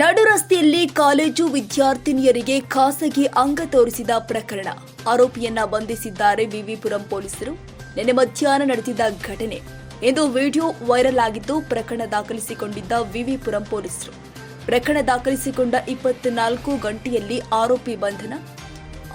ನಡು ರಸ್ತೆಯಲ್ಲಿ ಕಾಲೇಜು ವಿದ್ಯಾರ್ಥಿನಿಯರಿಗೆ ಖಾಸಗಿ ಅಂಗ ತೋರಿಸಿದ ಪ್ರಕರಣ. ಆರೋಪಿಯನ್ನ ಬಂಧಿಸಿದ್ದಾರೆ ವಿವಿಪುರಂ ಪೊಲೀಸರು. ನಿನ್ನೆ ಮಧ್ಯಾಹ್ನ ನಡೆದಿದ್ದ ಘಟನೆ. ಎಂದು ವಿಡಿಯೋ ವೈರಲ್ ಆಗಿದ್ದು ಪ್ರಕರಣ ದಾಖಲಿಸಿಕೊಂಡಿದ್ದ ವಿವಿಪುರಂ ಪೊಲೀಸರು. ಪ್ರಕರಣ ದಾಖಲಿಸಿಕೊಂಡ ಇಪ್ಪತ್ನಾಲ್ಕು ಗಂಟೆಯಲ್ಲಿ ಆರೋಪಿ ಬಂಧನ.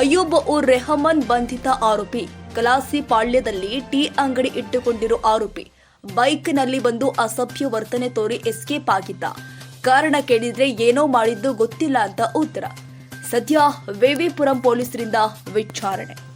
ಅಯ್ಯೂಬ್ ಉರ್ ರೆಹಮಾನ್ ಬಂಧಿತ ಆರೋಪಿ. ಕಲಾಸಿ ಪಾಳ್ಯದಲ್ಲಿ ಟೀ ಅಂಗಡಿ ಇಟ್ಟುಕೊಂಡಿರೋ ಆರೋಪಿ. ಬೈಕ್ನಲ್ಲಿ ಬಂದು ಅಸಭ್ಯ ವರ್ತನೆ ತೋರಿ ಎಸ್ಕೇಪ್ ಆಗಿದ್ದ. ಕಾರಣ ಕೇಳಿದ್ರೆ ಏನೋ ಮಾಡಿದ್ದು ಗೊತ್ತಿಲ್ಲ ಅಂತ ಉತ್ತರ. ಸದ್ಯ ವಿವಿಪುರಂ ಪೊಲೀಸರಿಂದ ವಿಚಾರಣೆ.